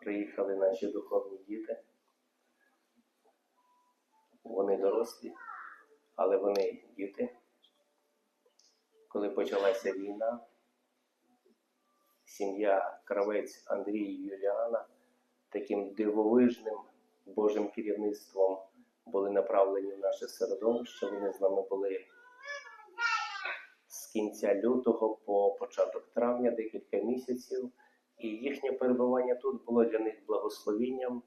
приїхали наші духовні діти. Вони дорослі, але вони діти. Коли почалася війна, сім'я Кравець Андрій і Юліана таким дивовижним Божим керівництвом були направлені в наше середовище. Вони з нами були з кінця лютого по початок травня, декілька місяців. І їхнє перебування тут було для них благословінням,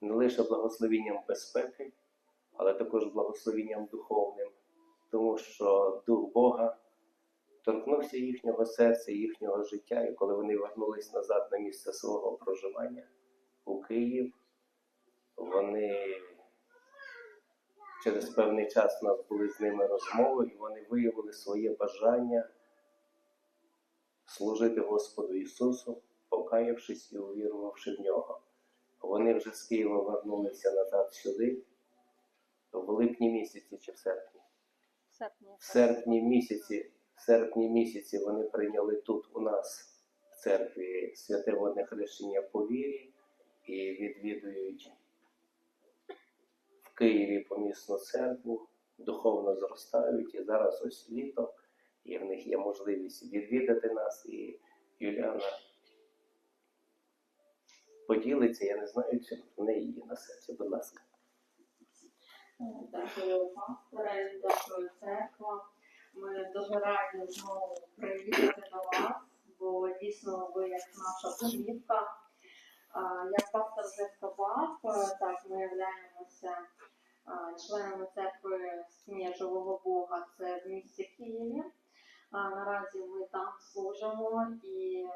не лише благословінням безпеки, але також благословінням духовним, тому що Дух Бога торкнувся їхнього серця, їхнього життя, і коли вони вернулись назад на місце свого проживання у Київ, вони через певний час у нас були з ними розмови, і вони виявили своє бажання служити Господу Ісусу, покаявшись і увірувавши в нього. Вони вже з Києва вернулися назад сюди, в липні місяці чи в серпні. В серпні. В серпні місяці, в серпні місяці вони прийняли тут у нас в церкві святе водне хрещення по вірі і відвідують в Києві помісну церкву, духовно зростають. І зараз ось літо, і в них є можливість відвідати нас. І Юліана поділиться, я не знаю, чи в неї є на серці, будь ласка. Дякую, пасторе, дякую, церква. Ми дуже раді знову приїхати до вас, бо дійсно ви як наша домівка. Як пастор вже сказав, так ми являємося членами церкви Сім'я Живого Бога, це в місті Києві. Наразі ми там служимо і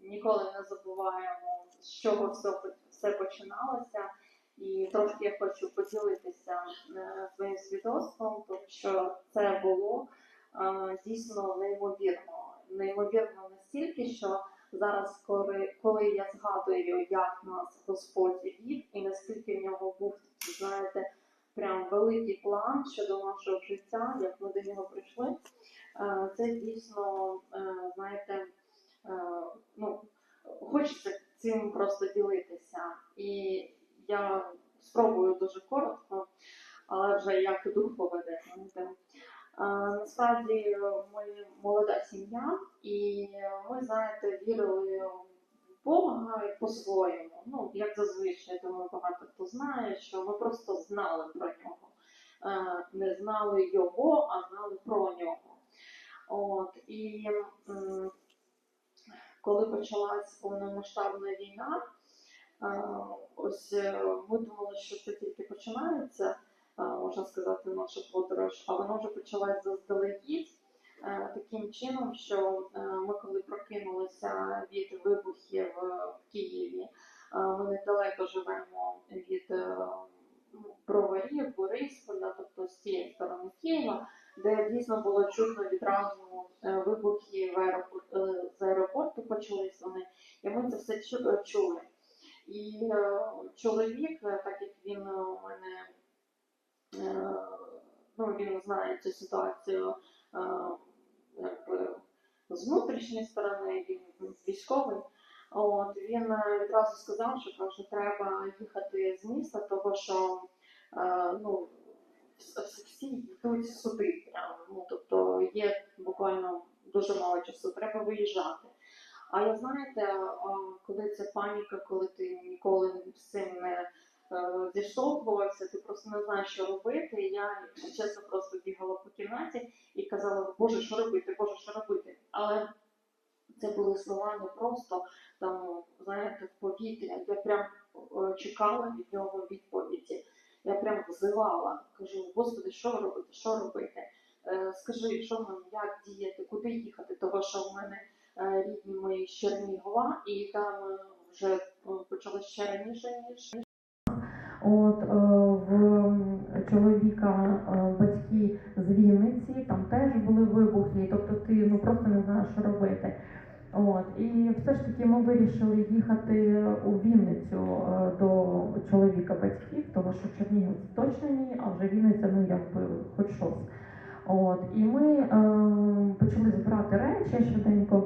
ніколи не забуваємо, з чого все, все починалося. І трошки я хочу поділитися е, своїм свідоцтвом, тому що це було е, дійсно неймовірно. Неймовірно настільки, що зараз, коли, коли я згадую, як нас Господь вів, і наскільки в нього був, знаєте, прям великий план щодо нашого життя, як ми до нього прийшли, е, це дійсно, знаєте, ну, хочеться цим просто ділитися. І я спробую дуже коротко, але вже як дух поведе. Насправді ми молода сім'я, і ми, знаєте, вірили в Бога по-своєму. Ну, як зазвичай, думаю, багато хто знає, що ми просто знали про нього. Не знали його, а знали про нього. От, і коли почалась повномасштабна війна, Ось е, ми думали, що це тільки починається, можна сказати, наша подорож, а воно вже почалась заздалегідь. Е, таким чином, що е, ми коли прокинулися від вибухів в Києві, ми недалеко живемо від ну, броварів, Борисполя, тобто з цієї сторони Києва, де дійсно було чутно відразу е, вибухи в аеропорт, е, з аеропорту почались вони, і ми це все чули. І е, чоловік, е, так як він е, у мене е, ну, він знає цю ситуацію е, з внутрішньої сторони, він військовий. От, він е, відразу сказав, що каже, треба їхати з міста, тому що е, ну, всі йдуть сюди. Ну, тобто є буквально дуже мало часу, треба виїжджати. А я знаєте, коли це паніка, коли ти ніколи з цим не е, зіштовхувався, ти просто не знаєш, що робити. Я, якщо чесно, просто бігала по кімнаті і казала, Боже, що робити, Боже, що робити. Але це були слова не просто там, знаєте, в повітря. Я прям е, чекала від нього відповіді. Я прям взивала, кажу, Господи, що робити, що робити? Е, Скажи, що нам, як діяти, куди їхати, того що в мене е, рідні мої з Чернігова, і там е, вже почалося ще раніше, ніж От в чоловіка батьки з Вінниці, там теж були вибухи, тобто ти ну просто не знаєш, що робити. От і все ж таки ми вирішили їхати у Вінницю е, до чоловіка батьків, тому що Чернігів точно ні, а вже Вінниця, ну якби хоч щось. От і ми е, почали збирати речі швиденько.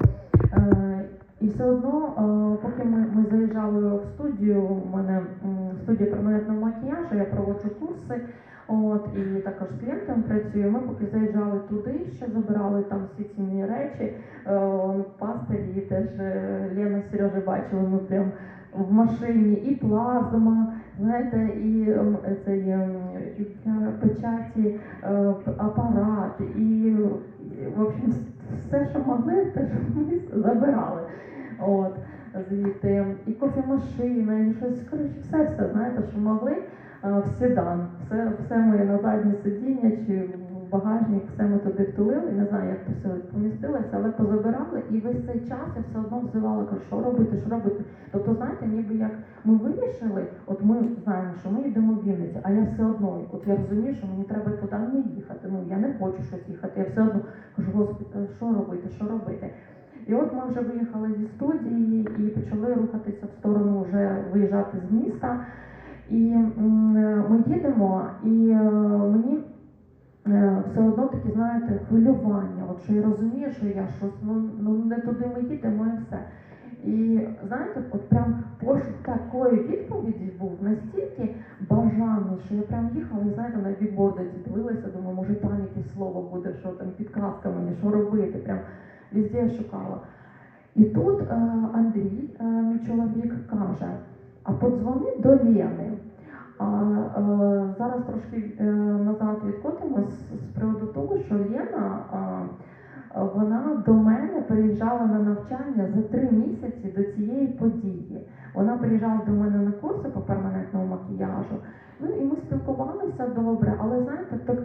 Е, І все одно, е, поки ми, ми заїжджали в студію, у мене студія перманентного макіяжу, я проводжу курси. От, і також з клієнтами працюю. Ми поки заїжджали туди, ще забирали там всі цінні речі. Е, пастирі теж е, Лена Сережа бачили, ми прям в машині і плазма, знаєте, і ем, цей ем, і, е, печаті, апарат, і, в общем, все, що могли, те, що ми забирали. От, звідти і кофемашина, і щось, коротше, все, все, знаєте, що могли в седан. Все, все моє на заднє сидіння чи в багажник, все ми туди втулили. Не знаю, як все помістилося, але позабирали, і весь цей час я все одно взивала, кажу, що робити, що робити. Тобто, знаєте, ніби як ми вирішили, от ми знаємо, що ми йдемо в Вінницю, а я все одно, от я розумію, що мені треба туди не їхати. Ну я не хочу щось їхати. Я все одно кажу, господи, що робити, що робити. І от ми вже виїхали зі студії і почали рухатися в сторону вже виїжджати з міста. І ми їдемо, і е, мені е, все одно таке, знаєте, хвилювання. От що я розумію, що я щось ну, ну не туди ми їдемо і все. І знаєте, от прям пошук такої відповіді був настільки бажаний, що я прям їхала, і знаєте, на бікборди дивилася, думаю, може там якесь слово буде, що там підказка мені, що робити. Прям везде шукала. І тут е, Андрій, е, мій чоловік, каже: а подзвони до Лени. А е, зараз трошки е, назад відкотимось з приводу того, що Лена е, вона до мене приїжджала на навчання за три місяці до цієї події. Вона приїжджала до мене на курси по перманентному макіяжу. Ну і ми спілкувалися добре, але знаєте, так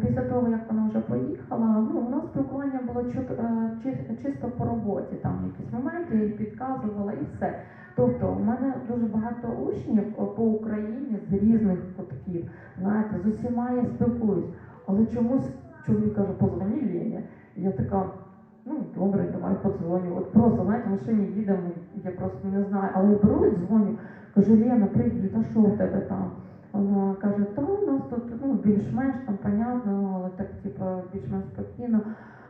після того, як вона вже поїхала, ну у нас спілкування було е, чи- чисто по роботі, там якісь моменти я їй підказувала і все. Тобто, у мене дуже багато учнів е, по Україні з різних кутків. Знаєте, з усіма я спілкуюсь, але чомусь чоловік каже, позвони Лені. Я така, ну добре, давай подзвоню. От просто, знаєте, в машині їдемо, я просто не знаю, але я беру і дзвоню, кажу, Лена, привіт, а що у тебе там? Вона каже, та у нас тут ну, більш-менш там понятно, але так типу більш-менш спокійно.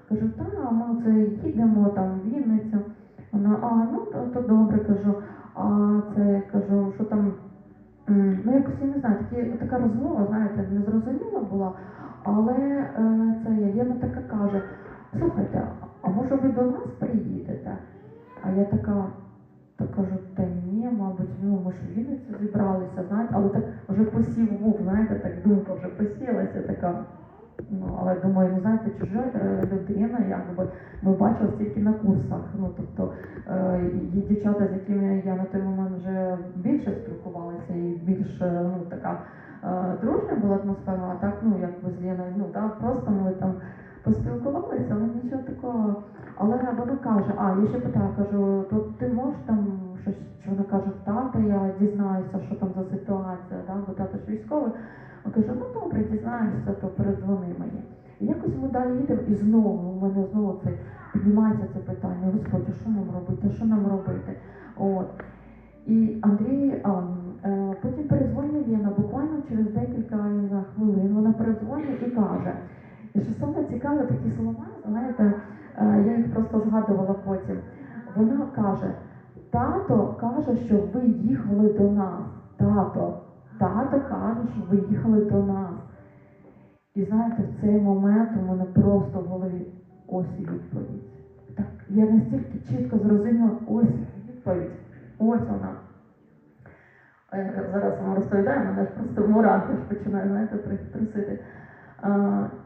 Кажу, та ми це їдемо там в Вінницю. Вона, а, ну то, то добре, кажу. А це кажу, що там, ну якось я не знаю, такі, така розмова, знаєте, незрозуміла була, але е, це Єлена така каже, слухайте, а може ви до нас приїдете? А я така, так кажу, та ні, мабуть, ну ми ж в зібралися, знаєте, але так вже посів був, знаєте, так думка вже посілася така. Ну, але думаю, ну знаєте, чужа е, людина, якби ми бачили стільки на курсах. Ну тобто е, є дівчата, з якими я на той момент вже більше спілкувалася і більш е, ну така е, дружня була атмосфера, а так ну якби з Леною, ну так, просто ми там поспілкувалися, але нічого такого. Але вона каже, а я ще питаю, кажу, то ти можеш там щось, чи вона каже, тата, я дізнаюся, що там за ситуація, да? бо тато ж військовий. Вона каже, ну добре, дізнаєшся, то передзвони мені. І якось ми далі їдемо, і знову у мене знову це піднімається це питання, Господи, що нам робити, що нам робити? От. І Андрій, а, е, потім перезвонює Лена, буквально через декілька хвилин вона перезвонює і каже. І що саме цікаве, такі слова, знаєте, е, я їх просто згадувала потім. Вона каже: тато каже, що ви їхали до нас. Тато, тато каже, що ви їхали до нас. І знаєте, в цей момент у мене просто в голові ось відповідь. Так, я настільки чітко зрозуміла, ось відповідь, ось вона. Е, Зараз вам розповідаю, мене ж просто мурахи ж починає, знаєте, трусити.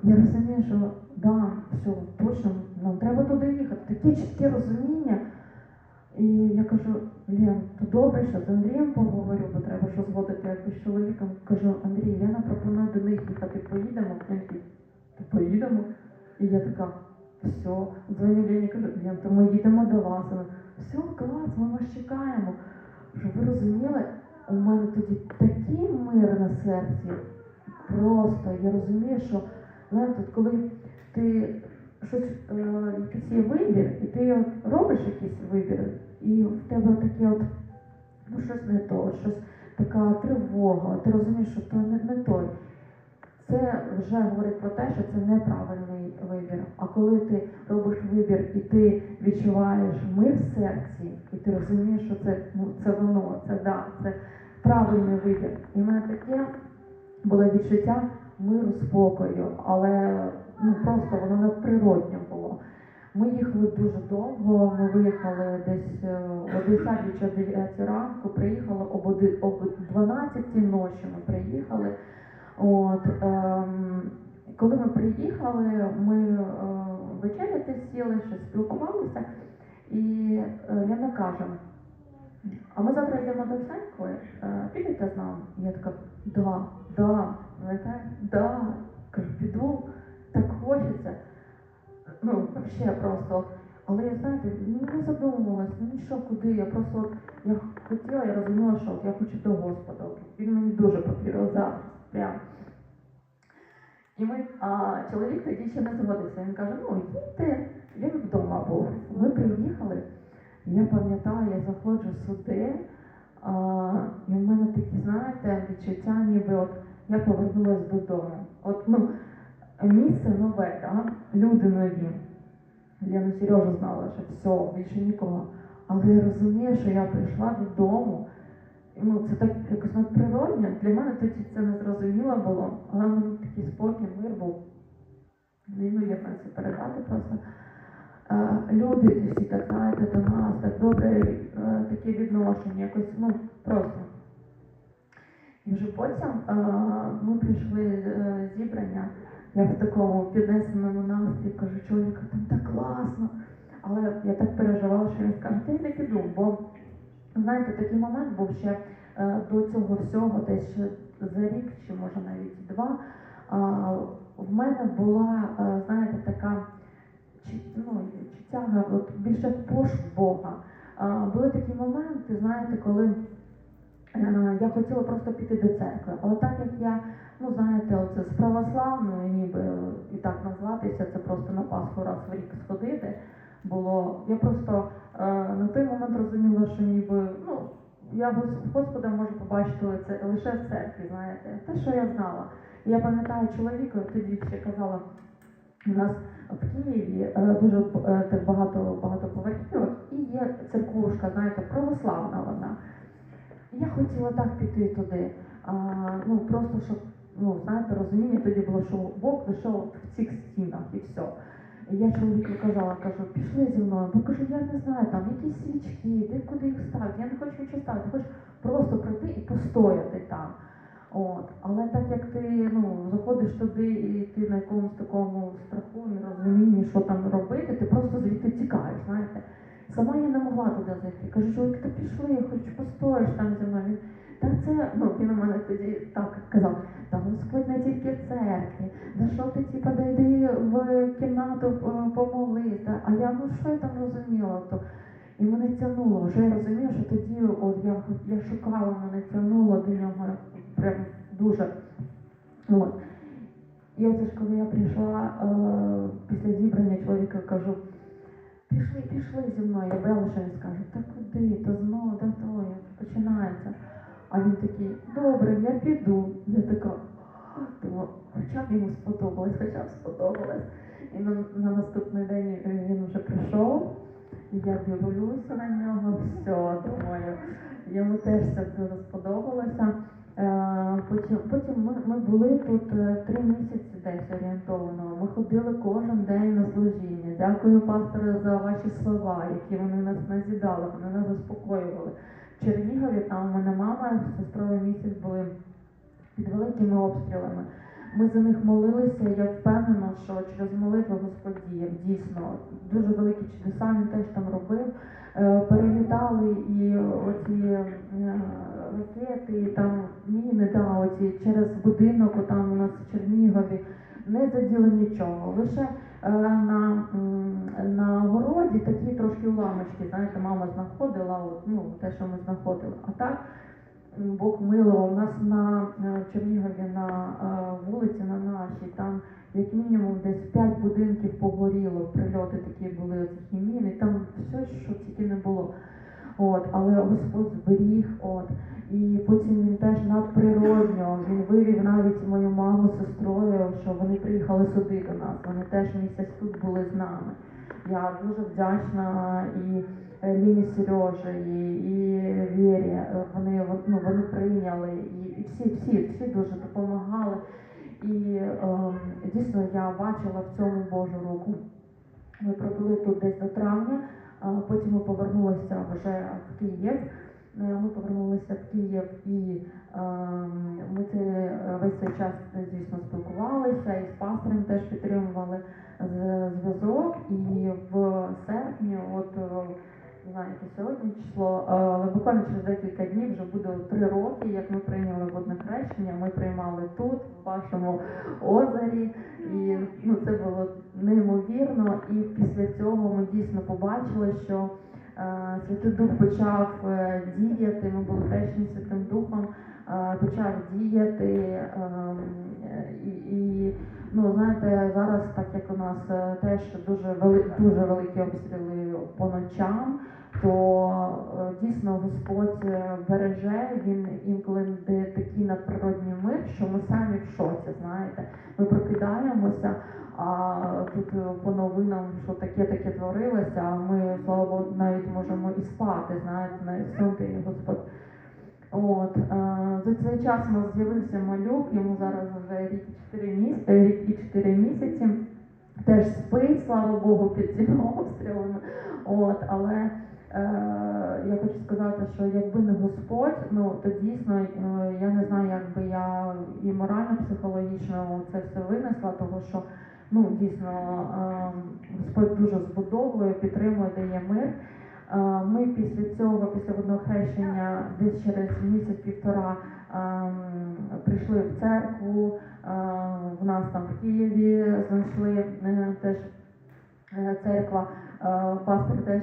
Я розумію, що да, все, точно, нам треба туди їхати. Таке чітке розуміння. І я кажу, Лен, то добре, що з Андрієм поговорю, бо треба що згодити якось з чоловіком. Кажу, Андрій, Лена пропонує до них їхати, поїдемо. Він такий, поїдемо. І я така, все, дзвоню Лені, кажу, Лен, то ми їдемо до вас. Все, клас, ми вас чекаємо. Щоб ви розуміли, у мене тоді такий мир на серці. Просто я розумію, що знаєте, коли ти щось, е, якийсь є вибір, і ти робиш якийсь вибір, і в тебе таке от, ну щось не то, щось така тривога, ти розумієш, що то не, не той. це вже говорить про те, що це неправильний вибір. А коли ти робиш вибір і ти відчуваєш мир в серці, і ти розумієш, що це, ну, це воно, це да, це правильний вибір. І в мене таке було відчуття миру, спокою, але ну, просто воно надприродньо було. Ми їхали дуже довго, ми виїхали десь е, о 10 чи о 9 ранку, приїхали об оди- об 12 ночі ми приїхали. От, ем, коли ми приїхали, ми е, вечеряти сіли, щось спілкувалися, і е, Лена каже, а ми завтра йдемо до церкви, е, підете з нами? Я така, да, да, знаєте, да, кажу, піду, так хочеться. Ну, ще просто. Але я знаєте, не задумувалась, ну нічого куди. Я просто я хотіла, я розуміла, що от я хочу до Господа. Він мені дуже потрібен зараз. Прям. І ми, а чоловік тоді ще не згодився. Він каже, ну їдьте, він вдома був. Ми приїхали. Я пам'ятаю, я заходжу сюди, а, і в мене такі, знаєте, відчуття, ніби от я повернулася додому. От, ну, місце нове, так? люди нові. Я на Сережу знала, що все, більше нікого. Але я розумію, що я прийшла додому. Ну, це так якось надприродньо. Для мене тоді це не зрозуміло було, але в мене такий спокій, мир був. Неймовірно це передати просто. Е, Люди всі так знаєте до нас, так добре, е, таке відношення, якось, ну, просто. І вже потім е, ми прийшли е, зібрання, я в такому піднесеному настрій кажу, чоловіка, там так класно. Але я так переживала, що він скаже, я не піду, бо знаєте, такий момент був ще е, до цього всього, десь ще за рік, чи може навіть два. А, в мене була, е, знаєте, така чи, ну, чи тяга от, більше пошук Бога. А, були такі моменти, знаєте, коли е, я хотіла просто піти до церкви, але так як я, ну знаєте, оце з православною, ніби і так назватися, це просто на Пасху раз в рік сходити було. Я просто е, на той момент розуміла, що ніби ну я Гос- Господа можу побачити лице лише в церкві, знаєте, те, що я знала. Я пам'ятаю чоловіка, тоді ще казала, у нас в Києві е, дуже е, так багато багатоповерхівок і є церквушка, знаєте, православна вона. Я хотіла так піти туди. А, ну просто щоб ну знаєте, розуміння тоді було, що Бог лише в цих стінах і все. І я чоловіку казала, кажу, пішли зі мною, бо кажу, я не знаю, там якісь свічки, де куди їх ставити, я не хочу нічого ставити, хочу просто прийти і постояти там. От. Але так як ти ну, заходиш туди і ти на якомусь такому страху, нерозумінні, що там робити, ти просто звідти тікаєш, знаєте. Сама я не могла туди зайти. Кажу, чоловік, то пішли, я хочу постоїш там зі мною. Та це, ну він у мене тоді так казав, та Господь не тільки церкві, за що ти типа дойди в кімнату е, помолись, да? а я ну що я там розуміла? То і мене тягнуло. Вже я розумію, що тоді от я, я шукала, мене тягнуло до нього прям дуже. От. І оце ж коли я прийшла е, після зібрання чоловіка кажу, пішли, пішли зі мною. Я що скаже, та куди, то знову, та то, починається. А він такий, добре, я піду. Я така, думаю, хоча б йому сподобалось, хоча б сподобалось. І на, на наступний день він вже прийшов, і я дивлюся на нього, все, думаю, йому теж це дуже сподобалося. Е, Потім, потім ми, ми були тут е, три місяці десь орієнтовано. Ми ходили кожен день на служіння. Дякую пастору за ваші слова, які вони нас назідали, вони нас заспокоювали. В Чернігові там у мене мама з сестрою місяць були під великими обстрілами. Ми за них молилися. Я впевнена, що через молитву Господь діяв. Дійсно, дуже великі чудеса він теж там робив. Е, Перелітали і оці ракети, там міни, да, оці через будинок, там у нас в Чернігові. Не заділи нічого. Лише е, на, на городі такі трошки уламочки, знаєте, мама знаходила, от, ну, те, що ми знаходили. А так Бог милував. У нас на е, Чернігові на е, вулиці на нашій, там як мінімум десь п'ять будинків погоріло, прильоти такі були, оці хіміни, там все, що тільки не було. От, але Господь зберіг, от, і потім він теж надприродньо, він вивів навіть мою маму з сестрою, що вони приїхали сюди до нас. Вони теж місяць тут були з нами. Я дуже вдячна і е, Ліні Сережі, і, Вірі. Вони, ну, вони прийняли, і, всі, всі, всі дуже допомагали. І ем, дійсно я бачила в цьому Божу руку. Ми пробули тут десь до травня, потім ми повернулися вже в Київ. Е, Ми повернулися в Київ і ем, ми це е, весь цей час звісно спілкувалися і з пастором теж підтримували зв'язок. І в серпні, от е, знаєте, сьогодні число, е, але буквально через декілька днів вже буде три роки, як ми прийняли водне хрещення. Ми приймали тут, в вашому озері, і ну це було неймовірно. І після цього ми дійсно побачили, що е, Святий Дух почав е, діяти. Ми були хрещені Святим Духом, е, почав діяти. ем, е, і, ну знаєте, зараз, так як у нас е, теж дуже вели, дуже великі обстріли по ночам, то е, дійсно Господь е, береже, він інколи дає такий надприродний мир, що ми самі в шоці, знаєте. Ми прокидаємося, а тут е, по новинам, що таке таке творилося, а ми, слава Богу, навіть можемо і спати, знаєте, навіть сонти Господь. От, е, за цей час у нас з'явився малюк, йому зараз вже рік і 4 місяці, рік і 4 місяці. Теж спить, слава Богу, під цими обстрілами. От, але е, я хочу сказати, що якби не Господь, ну то дійсно е, я не знаю, як би я і морально, психологічно це все винесла, тому що ну дійсно е, Господь дуже збудовує, підтримує, дає мир. Е, Ми після цього, після одного хрещення, десь через місяць-півтора ем, прийшли в церкву. е, В нас там в Києві знайшли е, теж церква. Пастор теж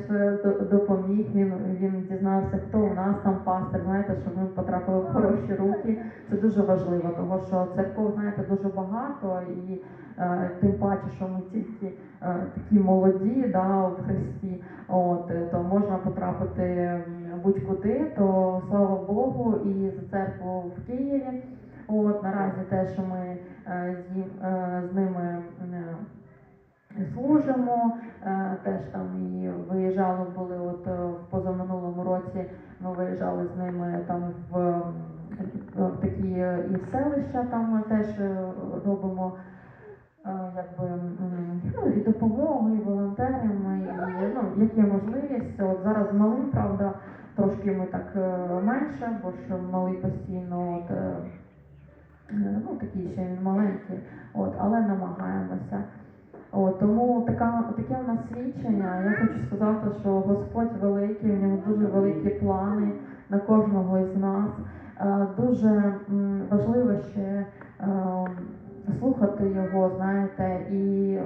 допоміг. Він він дізнався, хто у нас там пастор. Знаєте, що ми потрапили в хороші руки. Це дуже важливо, тому що церков, знаєте, дуже багато, і тим паче, що ми тільки е, такі молоді, да, в Христі. От е, то можна потрапити будь-куди, то слава Богу, і за церкву в Києві. От наразі теж ми е, з, е, ними е, служимо. Е, Теж там і виїжджали були от е, в позаминулому році. Ми виїжджали з ними там в, такі е, і селища. Там ми теж е, робимо. Е, Якби ну, і допомогу, і волонтерами, і ну, як є можливість. От зараз малим, правда, трошки ми так е, менше, бо що малий постійно от, е, ну, такий ще він маленький, от, але намагаємося. От, тому така, таке у нас свідчення. Я хочу сказати, що Господь великий, в нього дуже великі плани на кожного із нас. Дуже важливо ще слухати його, знаєте, і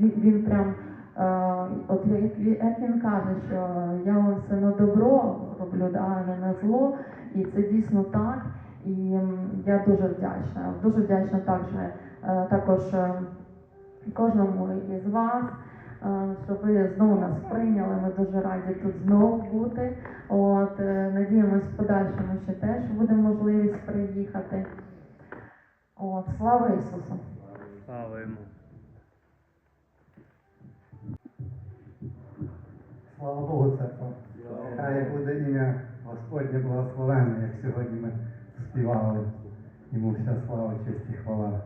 він, він прям, е, от як, він- каже, що я вам все на добро роблю, да, не на зло, і це дійсно так. І я дуже вдячна. Дуже вдячна також, е, також е, кожному із вас, що ви знову нас прийняли. Ми дуже раді тут знову бути. От надіємось в подальшому, що теж буде можливість приїхати. От, слава Ісусу! Слава йому. Слава Богу, церква. Хай буде ім'я Господнє благословенне, як сьогодні ми співали. Йому вся слава, честь і хвала.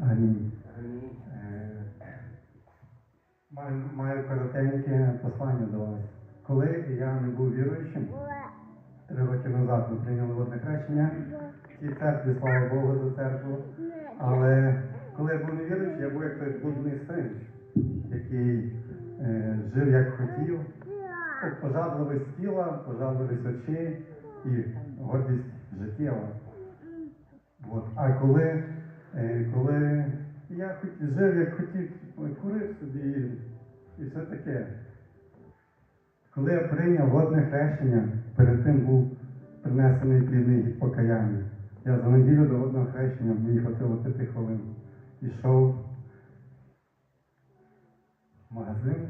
Амінь. Амінь. Е, Маю, маю коротеньке послання до вас. Коли я не був віруючим, три роки назад ми прийняли водне хрещення цій церкві, слава Богу, за церкву. Але коли я був невіруючий, я був як той блудний син, який е, жив як хотів, пожадливість тіла, пожадливість очей і гордість життєва. От. А коли, е, коли я жив як хотів, курив собі і, і все таке. Коли я прийняв водне хрещення, перед тим був принесений плідний покаяння. Я за неділю до водного хрещення мені хватило п'яти хвилин. Ішов в магазин.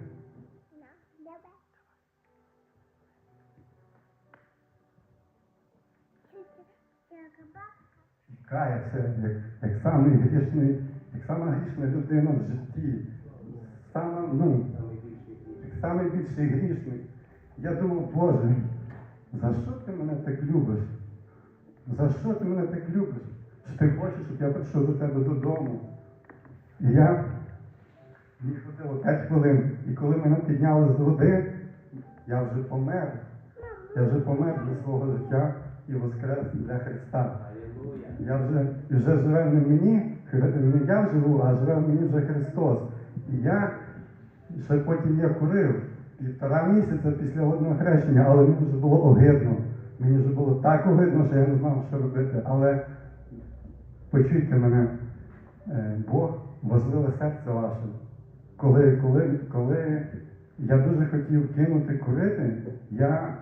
каявся, як, як самий грішний, як сама грішна людина в житті. Сама, ну, як самий більший грішник. Я думав, Боже, за що ти мене так любиш? За що ти мене так любиш? Чи ти хочеш, щоб я прийшов до тебе додому? І я мені хватило 5 хвилин. І коли мене підняли з води, я вже помер. Я вже помер для свого життя і воскрес для Христа. Я вже, і вже живе не мені, не я живу, а живе в мені вже Христос. І я ще потім я курив півтора місяця після водного хрещення, але мені вже було огидно. Мені вже було так огидно, що я не знав, що робити. Але почуйте мене, е, Бог возливе серце ваше. Коли, коли, коли я дуже хотів кинути курити, я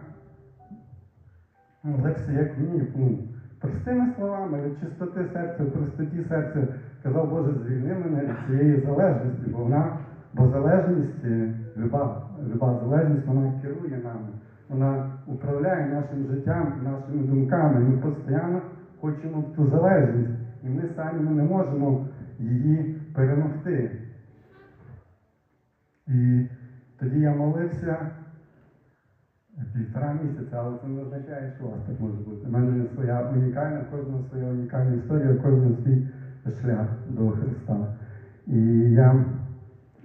ну, лекція як вмів, ну, простими словами, від чистоти серця, в простоті серця, казав, Боже, звільни мене від цієї залежності, бо вона, бо залежність, е, люба, люба залежність, вона керує нами, вона управляє нашим життям, нашими думками. Ми постійно хочемо в ту залежність, і ми самі не можемо її перемогти. І тоді я молився півтора місяця, але це не означає, що у вас так може бути. У мене своя унікальна, у кожного своя унікальна історія, кожного свій шлях до Христа. І я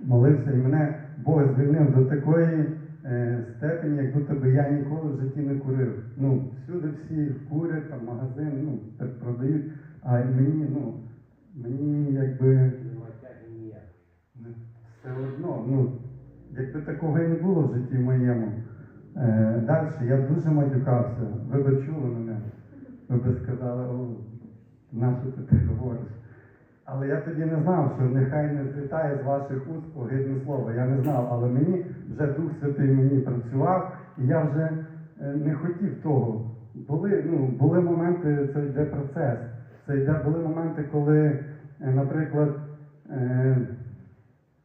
молився, і мене Бог звільнив до такої степені, як будто би я ніколи в житті не курив. Ну, всюди всі курять, там магазин, ну, так продають, а мені, ну, мені якби все одно, ну, якби такого і не було в житті моєму. Е, далі я дуже матюкався. Ви би чули мене. Ви би сказали, о, на що ти так говориш? Але я тоді не знав, що нехай не злітає з ваших уст огидне слово. Я не знав, але мені вже Дух Святий мені працював, і я вже е, не хотів того. Були, ну, були моменти, це йде процес. Це йде, були моменти, коли, е, наприклад, е,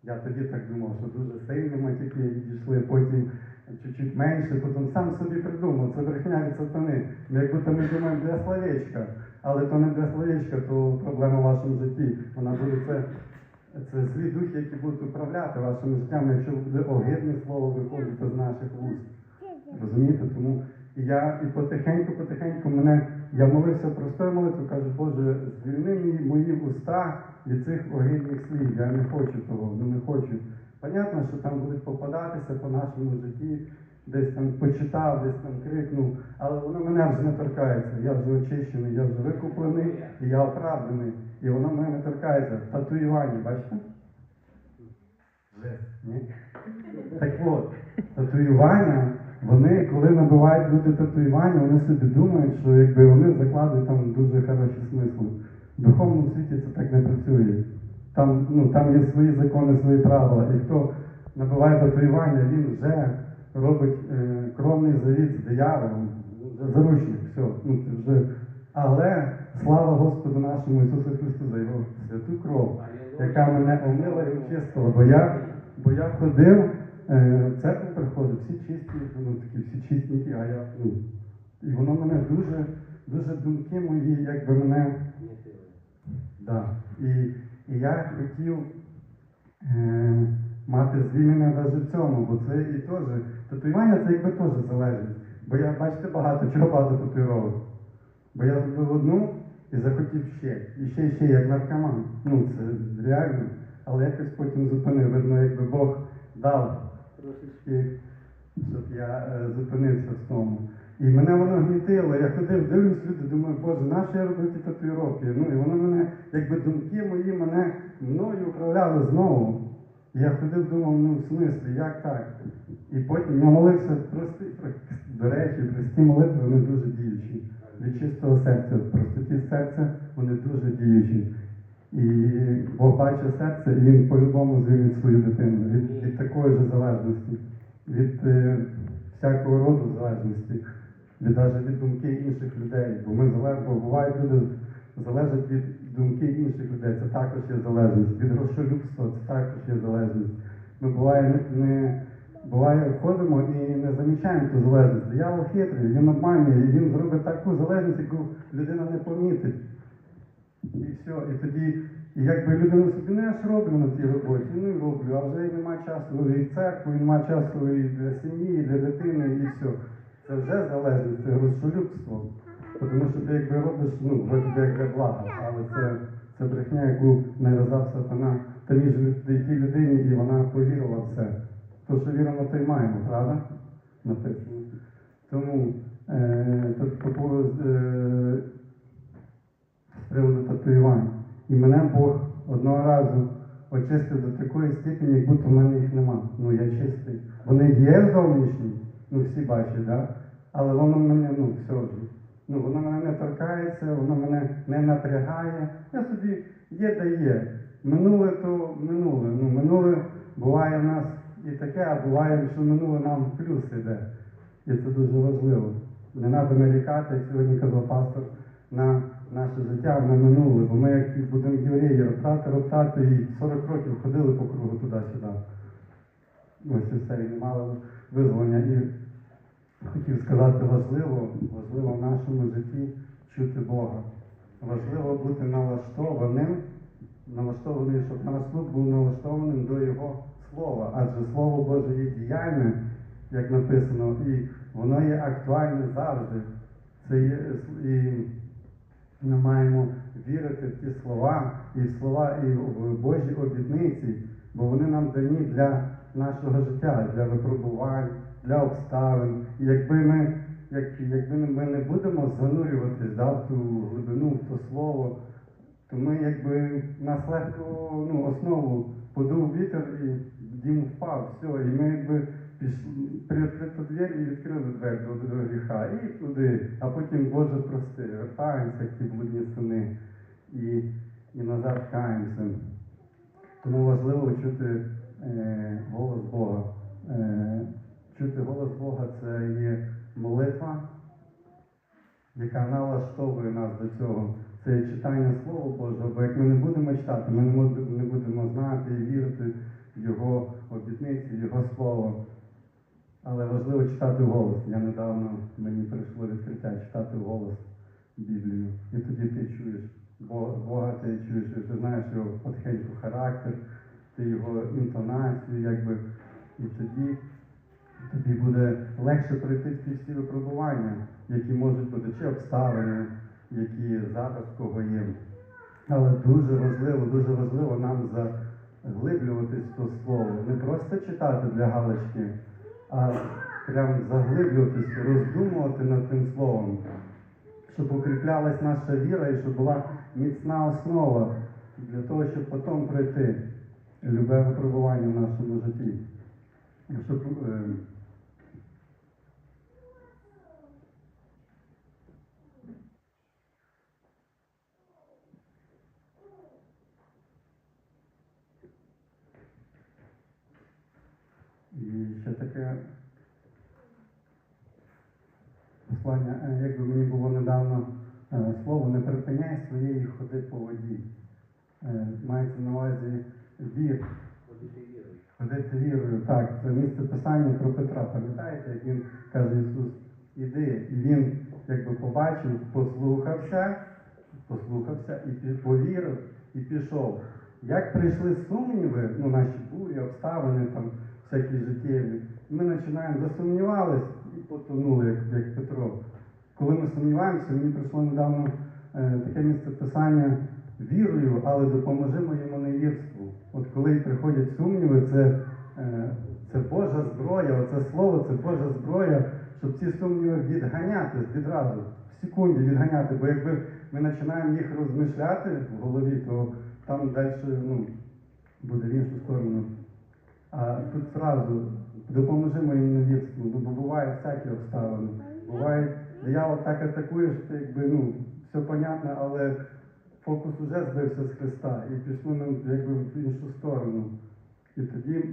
я тоді так думав, що дуже сильні матюки відійшли, потім чуть-чуть менше, потім сам собі придумав, це брехня від сатани. Ми як будто ми думаємо для словечка, але то не для словечка, то проблема в вашому житті. Вона буде це, це злі духи, які будуть управляти вашим життям, якщо буде огидне слово виходити з наших вуст. Розумієте? Тому я і потихеньку, потихеньку мене, я молився простою молитвою, кажу, Боже, звільни мої, мої уста від цих огидних слів. Я не хочу того, ну не хочу. Понятно, що там будуть попадатися по нашому житті, десь там почитав, десь там крикнув, але воно мене вже не торкається. Я вже очищений, я вже викуплений, і я оправданий. І воно мене не торкається. Татуювання, бачите? Ні? Так от, татуювання, вони, коли набивають люди татуювання, вони собі думають, що якби вони закладують там дуже хороші смисли. В духовному світі це так не працює. Там, ну, там є свої закони, свої правила. І хто набиває татуювання, він вже робить е, кровний завіт з дияволом, заручник, все. Ну, вже... Але слава Господу нашому Ісусу Христу за його святу кров, яка мене омила і очистила. Бо я, бо я ходив, е, в церкву приходив, всі чисті, ну такі всі чистенькі, а я, ну, і воно мене дуже, дуже думки мої, якби мене. Да. І, і я хотів е, мати звільнення навіть в цьому, бо це і теж татуювання це якби теж залежить. Бо я, бачите, багато чого багато татуїровок. Бо я зробив одну і захотів ще. І ще, і ще, як наркоман. Ну, це реально. Але якось потім зупинив. Видно, якби Бог дав трошечки, щоб я е, зупинився в тому. І мене воно гнітило. Я ходив, дивлюсь, люди, думаю, Боже, нащо я робив ті татуїровки? Ну, і воно мене, якби думки мої мене мною управляли знову. Я ходив, думав, ну в смислі, як так? І потім я молився прості, до речі, прості молитви, вони дуже діючі. Від чистого серця, в простоті серця вони дуже діючі. І Бог бачить серце, і він по-любому звільнить свою дитину від, від такої ж залежності, від е, всякого роду залежності, від навіть від думки інших людей. Бо ми залежні, бо бувають люди залежать від думки інших людей. Це також є залежність. Від грошолюбства це також є залежність. Ми буває не, буває входимо і не замічаємо ту залежність. Диявол хитрий, він обманює, і він зробить таку залежність, яку людина не помітить. І все. І тоді, і якби людина собі не аж роблю на цій роботі, ну і роблю, а вже й нема часу і в церкву, і нема часу і для сім'ї, і для дитини, і все. Це вже залежить, це розшолюбство. Тому що ти якби робиш, ну, вроді би як для блага, але це, це брехня, яку нав'язав сатана тамій же люд- тій людині, і вона повірила в це. То, що віримо, то й маємо, правда? Написано. Тому е, тут поводу, е, приводу татуювань. І мене Бог одного разу очистив до такої степені, як будто в мене їх нема. Ну я чистий. Вони є зовнішні, ну всі бачать, да? але воно мене, ну, все вже. Ну, воно мене не торкається, воно мене не напрягає. Я собі є да є. Минуле то минуле. Ну, минуле буває в нас і таке, а буває, що минуле нам плюс іде. І це дуже важливо. Не треба нарікати, як сьогодні казав пастор, на наше життя, на минуле. Бо ми, як ті будемо євреї, роптати, роптати, і 40 років ходили по кругу туди-сюди. Ось і все, і не мали визволення. І хотів сказати важливо, важливо в нашому житті чути Бога. Важливо бути налаштованим, налаштованим, щоб наш слух був налаштованим до Його слова. Адже Слово Боже є діяльне, як написано, і воно є актуальне завжди. Це є, і ми маємо вірити в ті слова, і в слова, і в Божі обітниці, бо вони нам дані для нашого життя, для випробувань, для обставин. Якби ми, як, якби ми не будемо занурюватись да, в ту глибину, в то слово, то ми якби нас легко ну, основу подув вітер і дім впав, все, і ми якби пішли, приоткрито двері і відкрили двері до, до гріха, і туди, а потім Боже прости, вертаємося, ті блудні сини, і, і назад каємося. Тому важливо чути е, голос Бога. Е, чути голос Бога це є молитва, яка налаштовує нас до цього. Це є читання Слова Божого, бо як ми не будемо читати, ми не будемо знати і вірити в Його обітниці, в Його Слово. Але важливо читати вголос. Я недавно мені прийшло відкриття читати вголос Біблію. І тоді ти чуєш Бога, ти чуєш, ти знаєш його потихеньку характер, ти його інтонацію, якби, і тоді тобі буде легше пройти всі випробування, які можуть бути, чи обставини, які зараз в кого є. Але дуже важливо, дуже важливо нам заглиблюватись в то слово. Не просто читати для галочки, а прям заглиблюватись, роздумувати над тим словом, щоб укріплялась наша віра і щоб була міцна основа для того, щоб потім пройти любе випробування в нашому житті. Щоб, е, І ще таке послання, е, якби мені було недавно е, слово, не припиняй своєї ходи по воді. Е, Мається на увазі вір. Ходити вірою. Так, це місце писання про Петра. Пам'ятаєте, як він каже Ісус, іди. І він якби побачив, послухався, послухався і повірив і пішов. Як прийшли сумніви, ну наші бурі, обставини там всякі життєві, ми починаємо засумнівались і потонули, як, як Петро. Коли ми сумніваємося, мені прийшло недавно е, таке місце писання вірою, але допоможемо йому невірству. От коли приходять сумніви, це, е, це Божа зброя, оце слово, це Божа зброя, щоб ці сумніви відганяти відразу, в секунді відганяти. Бо якби ми починаємо їх розмишляти в голові, то там далі ну, буде в іншу сторону. А тут зразу допоможемо їм невірству. Ну, бо буває всякі обставини. Буває, диявол так атакує, що якби, ну, все понятно, але фокус уже збився з Христа і пішли ми якби в іншу сторону. І тоді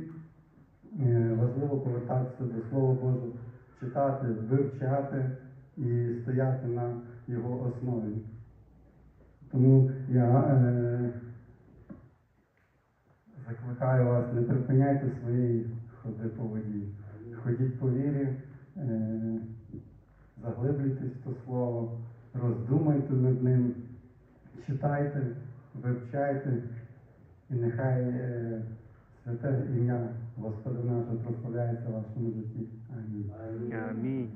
е, важливо повертатися до Слова Божого, читати, вивчати і стояти на його основі. Тому я е, закликаю вас, не припиняйте своєї ходи по воді. Ходіть по вірі, е, заглиблюйтесь в то слово, роздумайте над ним, читайте, вивчайте, і нехай е, святе ім'я Господа нашого прославляється в вашому житті. Амінь. Амінь.